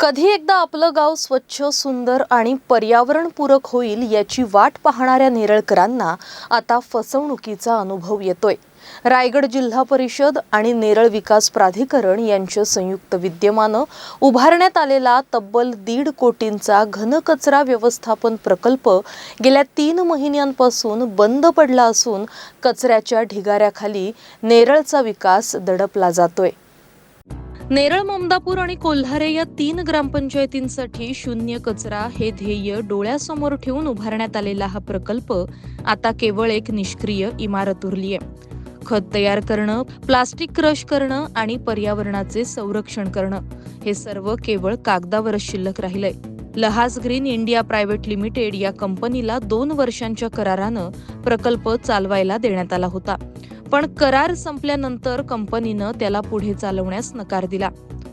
कधी एकदा आपलं गाव स्वच्छ सुंदर आणि पर्यावरणपूरक होईल याची वाट पाहणाऱ्या नेरळकरांना आता फसवणुकीचा अनुभव येतोय. रायगड जिल्हा परिषद आणि नेरळ विकास प्राधिकरण यांच्या संयुक्त विद्यमानं उभारण्यात आलेला तब्बल दीड कोटींचा घनकचरा व्यवस्थापन प्रकल्प गेल्या तीन महिन्यांपासून बंद पडला असून कचऱ्याच्या ढिगाऱ्याखाली नेरळचा विकास दडपला जातोय. नेरळ ममदापूर आणि कोल्हारे या तीन ग्रामपंचायतींसाठी शून्य कचरा हे ध्येय डोळ्यासमोर ठेवून उभारण्यात आलेला हा प्रकल्प आता केवळ एक निष्क्रिय इमारत उरली आहे खत तयार करणं प्लास्टिक क्रश करणं आणि पर्यावरणाचे संरक्षण करणं हे सर्व केवळ कागदावरच शिल्लक राहिलंय. लहास ग्रीन इंडिया प्रायव्हेट लिमिटेड या कंपनीला दोन वर्षांच्या करारानं प्रकल्प चालवायला देण्यात आला होता. पण करार संपल्यानंतर कंपनीनं त्याला पुढे चालवण्यास नकार दिला.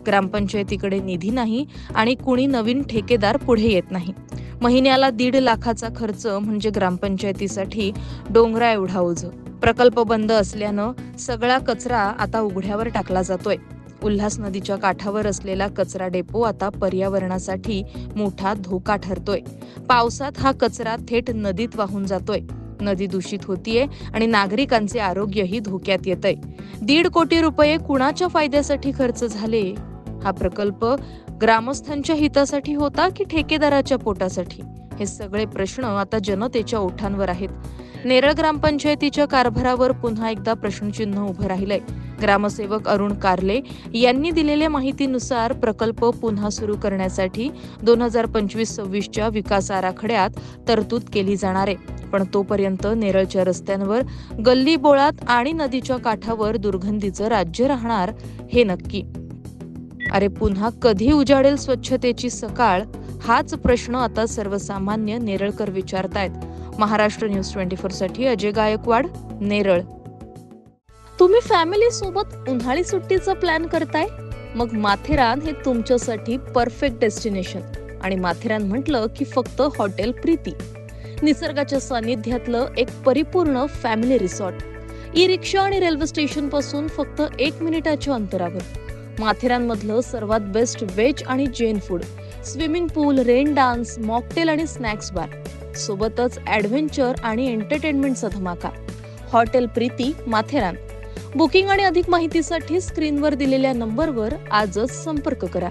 ग्रामपंचायतीकडे निधी नाही आणि कुणी नवीन ठेकेदार पुढे येत नाही. महिन्याला दीड लाखाचा खर्च म्हणजे ग्रामपंचायतीसाठी डोंगरा एवढा ओझ. प्रकल्प बंद असल्यानं सगळा कचरा आता उघड्यावर टाकला जातोय. उल्हास नदीच्या काठावर असलेला कचरा डेपो आता पर्यावरणासाठी मोठा धोका ठरतोय. पावसात हा कचरा थेट नदीत वाहून जातोय. नदी दूषित होतीये आणि नागरिकांचे आरोग्यही धोक्यात येतंय. दीड कोटी रुपये कुणाच्या फायद्यासाठी खर्च झाले? हा प्रकल्प ग्रामस्थांच्या हितासाठी होता की ठेकेदाराच्या पोटासाठी? हे सगळे प्रश्न आता जनतेच्या ओठांवर आहेत. नेरळ ग्रामपंचायतीच्या कारभारावर पुन्हा एकदा प्रश्नचिन्ह उभं राहिलंय. ग्रामसेवक अरुण कारले यांनी दिलेल्या माहितीनुसार प्रकल्प पुन्हा सुरू करण्यासाठी दोन हजार पंचवीस सव्वीसच्या विकास आराखड्यात तरतूद केली जाणार आहे. पण तोपर्यंत नेरळच्या रस्त्यांवर गल्ली बोळात आणि नदीच्या काठावर दुर्गंधीचं राज्य राहणार हे नक्की. अरे पुन्हा कधी उजाडेल स्वच्छतेची सकाळ? हाच प्रश्न आता सर्वसामान्य नेरळकर विचारतायत. महाराष्ट्र न्यूज ट्वेंटी फोरसाठी अजय गायकवाड नेरळ. तुम्ही फॅमिली सोबत उन्हाळी सुट्टीचा प्लॅन करताय? मग माथेरान हे तुमच्यासाठी परफेक्ट डेस्टिनेशन आणि माथेरान म्हटलं की फक्त हॉटेल प्रीती. निसर्गाच्या सानिध्यातलं एक परिपूर्ण फॅमिली रिसॉर्ट ई रिक्षा आणि रेल्वे स्टेशनपासून फक्त एक मिनिटाच्या अंतरावर. माथेरानमधलं सर्वात बेस्ट व्हेज आणि Jain food swimming pool rain dance mocktail आणि स्नॅक्स बार सोबतच ॲडव्हेंचर आणि एंटरटेनमेंटचा धमाका. हॉटेल प्रीती माथेरान. बुकिंग आणि अधिक माहितीसाठी स्क्रीनवर दिलेल्या नंबरवर आजच संपर्क करा.